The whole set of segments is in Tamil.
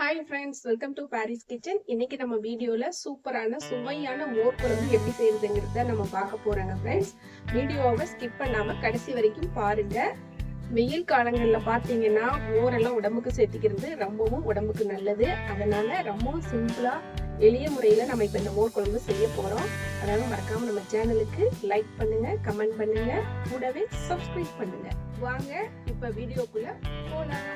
Hi friends welcome to Paris kitchen இன்னைக்கு நம்ம வீடியோல சூப்பரான சுவையான மோர் குழம்பு எப்படி செய்யறதுங்கிறத நம்ம பார்க்க போகிறாங்க ஃப்ரெண்ட்ஸ் வீடியோவை ஸ்கிப் பண்ணாம கடைசி வரைக்கும் பாருங்க. வெயில் காலங்களில் பார்த்தீங்கன்னா மோரெல்லாம் உடம்புக்கு சேர்த்திக்கிறது ரொம்பவும் உடம்புக்கு நல்லது. அதனால ரொம்பவும் சிம்பிளா எளிய முறையில் நம்ம இப்போ இந்த மோர் குழம்பு செய்ய போகிறோம் அதனால மறக்காம நம்ம சேனலுக்கு லைக் பண்ணுங்க கமெண்ட் பண்ணுங்க கூடவே சப்ஸ்கிரைப் பண்ணுங்க. வாங்க இப்போ வீடியோக்குள்ள போகலாம்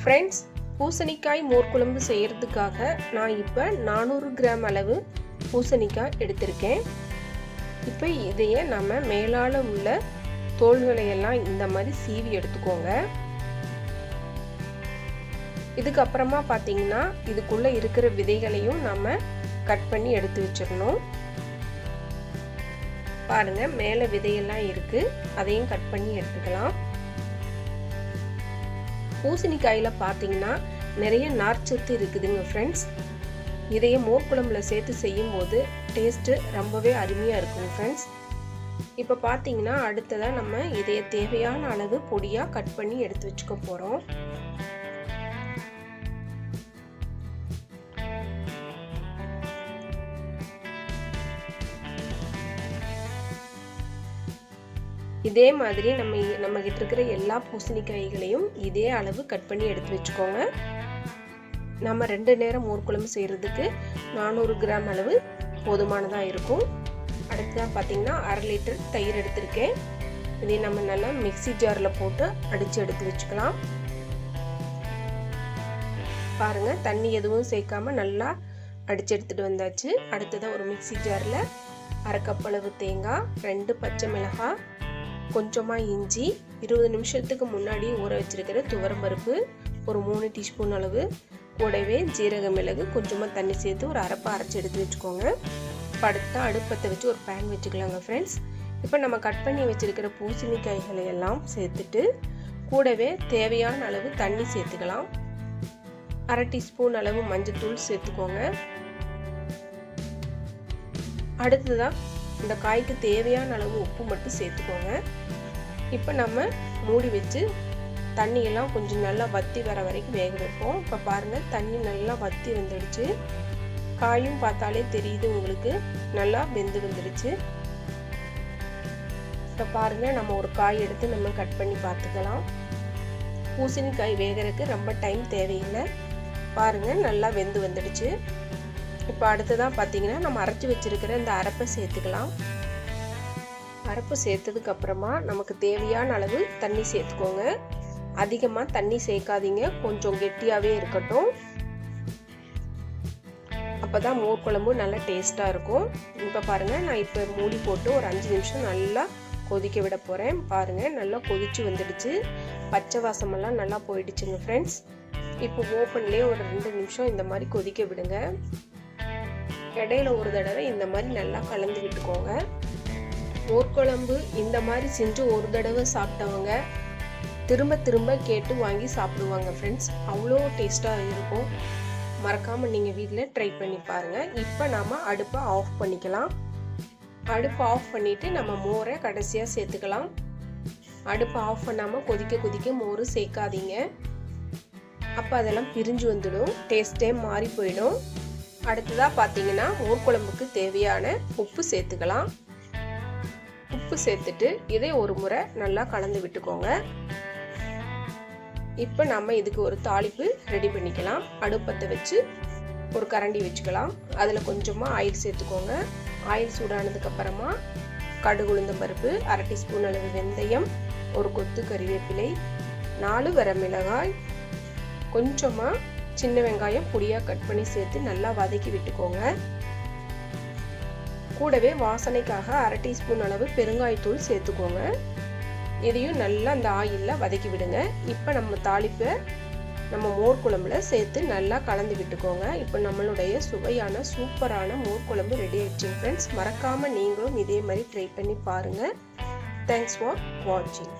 ஃப்ரெண்ட்ஸ் பூசணிக்காய் மோர்க்குழம்பு செய்கிறதுக்காக நான் இப்போ நானூறு கிராம் அளவு பூசணிக்காய் எடுத்திருக்கேன். இப்போ இதையே நம்ம மேலால் உள்ள தோள்களையெல்லாம் இந்த மாதிரி சீவி எடுத்துக்கோங்க. இதுக்கப்புறமா பார்த்தீங்கன்னா இதுக்குள்ளே இருக்கிற விதைகளையும் நம்ம கட் பண்ணி எடுத்து வச்சிடணும். பாருங்க மேலே விதையெல்லாம் இருக்குது அதையும் கட் பண்ணி எடுத்துக்கலாம். பூசணிக்காயில் பார்த்தீங்கன்னா நிறைய நார்ச்சத்து இருக்குதுங்க ஃப்ரெண்ட்ஸ் இதையே மோர் குழம்புல சேர்த்து செய்யும் போது டேஸ்ட்டு ரொம்பவே அருமையாக இருக்கும் ஃப்ரெண்ட்ஸ் இப்போ பார்த்தீங்கன்னா அடுத்ததாக நம்ம இதைய தேவையான அளவு பொடியாக கட் பண்ணி எடுத்து வச்சுக்க போகிறோம் இதே மாதிரி நம்ம நம்ம கிட்ட இருக்கிற எல்லா பூசணிக்காய்களையும் இதே அளவு கட் பண்ணி எடுத்து வச்சுக்கோங்க. நம்ம ரெண்டு நேரம் ஊர்குழம்பு செய்கிறதுக்கு நானூறு கிராம் அளவு போதுமானதாக இருக்கும். அடுத்ததாக பார்த்திங்கன்னா அரை லிட்டர் தயிர் எடுத்திருக்கேன். இதை நம்ம நல்லா மிக்சி ஜாரில் போட்டு அடித்து எடுத்து வச்சுக்கலாம். பாருங்கள் தண்ணி எதுவும் சேர்க்காம நல்லா அடித்து எடுத்துகிட்டு வந்தாச்சு. அடுத்ததாக ஒரு மிக்சி ஜாரில் அரை கப் அளவு தேங்காய் ரெண்டு பச்சை மிளகாய் கொஞ்சமாக இஞ்சி இருபது நிமிஷத்துக்கு முன்னாடி ஊற வச்சிருக்கிற துவரம்பருப்பு ஒரு மூணு டீஸ்பூன் அளவு. கூடவே ஜீரக மிளகு கொஞ்சமாக தண்ணி சேர்த்து ஒரு அரைப்பை அரைச்சி எடுத்து வச்சுக்கோங்க. படுத்தா அடுப்பத்தை வச்சு ஒரு பேன் வச்சுக்கலாங்க ஃப்ரெண்ட்ஸ் இப்போ நம்ம கட் பண்ணி வச்சுருக்கிற பூசணிக்காய்களை எல்லாம் சேர்த்துட்டு கூடவே தேவையான அளவு தண்ணி சேர்த்துக்கலாம். அரை டீஸ்பூன் அளவு மஞ்சள் தூள் சேர்த்துக்கோங்க. அடுத்ததாக இந்த காய்க்கு தேவையான அளவு உப்பு மட்டும் சேர்த்துக்கோங்க. இப்போ நம்ம மூடி வச்சு தண்ணியெல்லாம் கொஞ்சம் நல்லா வத்தி வர வரைக்கும் வேக வைப்போம். இப்போ பாருங்கள் தண்ணி நல்லா வத்தி வந்துடுச்சு. காயும் பார்த்தாலே தெரியுது உங்களுக்கு நல்லா வெந்து வந்துடுச்சு. இப்போ பாருங்கள் நம்ம ஒரு காய் எடுத்து நம்ம கட் பண்ணி பார்த்துக்கலாம். பூசணிக்காய் வேகிறதுக்கு ரொம்ப டைம் தேவையில்லை. பாருங்கள் நல்லா வெந்து வந்துடுச்சு. இப்போ அடுத்ததான் பார்த்தீங்கன்னா நம்ம அரைச்சி வச்சிருக்கிற இந்த அரைப்பை சேர்த்துக்கலாம். அரைப்பு சேர்த்ததுக்கப்புறமா நமக்கு தேவையான அளவு தண்ணி சேர்த்துக்கோங்க. அதிகமாக தண்ணி சேர்க்காதீங்க. கொஞ்சம் கெட்டியாகவே இருக்கட்டும். அப்போ தான் மோர் குழம்பு நல்லா டேஸ்ட்டாக இருக்கும். இப்போ பாருங்கள் நான் இப்போ மூடி போட்டு ஒரு அஞ்சு நிமிஷம் நல்லா கொதிக்க விட போகிறேன் பாருங்கள் நல்லா கொதிச்சு வந்துடுச்சு. பச்சை வாசமெல்லாம் நல்லா போயிடுச்சுங்க ஃப்ரெண்ட்ஸ் இப்போ ஓப்பன்லேயே ஒரு ரெண்டு நிமிஷம் இந்த மாதிரி கொதிக்க விடுங்க. இடையில ஒரு தடவை இந்த மாதிரி நல்லா கலந்து விட்டுக்கோங்க. மோர்க்குழம்பு இந்த மாதிரி செஞ்சு ஒரு தடவை சாப்பிட்டவங்க திரும்ப திரும்ப கேட்டு வாங்கி சாப்பிடுவாங்க ஃப்ரெண்ட்ஸ் அவ்வளோ டேஸ்ட்டாக இருக்கும். மறக்காமல் நீங்கள் வீட்டில் ட்ரை பண்ணி பாருங்கள் இப்போ நாம் அடுப்பை ஆஃப் பண்ணிக்கலாம். அடுப்பை ஆஃப் பண்ணிவிட்டு நம்ம மோரை கடைசியாக சேர்த்துக்கலாம். அடுப்பை ஆஃப் பண்ணாமல் கொதிக்க கொதிக்க மோர் சேர்க்காதீங்க. அப்போ அதெல்லாம் பிரிஞ்சு வந்துடும். டேஸ்ட்டே மாறி போயிடும். அடுத்ததாக பார்த்தீங்கன்னா மோர் குழம்புக்கு தேவையான உப்பு சேர்த்துக்கலாம். உப்பு சேர்த்துட்டு இதை ஒரு முறை நல்லா கலந்து விட்டுக்கோங்க. இப்போ நம்ம இதுக்கு ஒரு தாளிப்பு ரெடி பண்ணிக்கலாம். அடுப்பத்தை வச்சு ஒரு கரண்டி வச்சுக்கலாம். அதில் கொஞ்சமாக ஆயில் சேர்த்துக்கோங்க. ஆயில் சூடானதுக்கப்புறமா கடுகு உளுந்த பருப்பு அரை டீஸ்பூன் அளவு வெந்தயம் ஒரு கொத்து கறிவேப்பிலை நாலு வரமிளகாய் கொஞ்சமாக சின்ன வெங்காயம் பொடியாக கட் பண்ணி சேர்த்து நல்லா வதக்கி விட்டுக்கோங்க. கூடவே வாசனைக்காக அரை டீஸ்பூன் அளவு பெருங்காயத்தூள் சேர்த்துக்கோங்க. இதையும் நல்லா அந்த ஆயிலில் வதக்கி விடுங்க. இப்போ நம்ம தாளிப்பை நம்ம மோர் குழம்புல சேர்த்து நல்லா கலந்து விட்டுக்கோங்க. இப்போ நம்மளுடைய சுவையான சூப்பரான மோர் குழம்பு ரெடி ஆயிடுச்சு ஃப்ரெண்ட்ஸ் மறக்காமல் நீங்களும் இதே மாதிரி ட்ரை பண்ணி பாருங்கள் தேங்க்ஸ் ஃபார் வாட்சிங்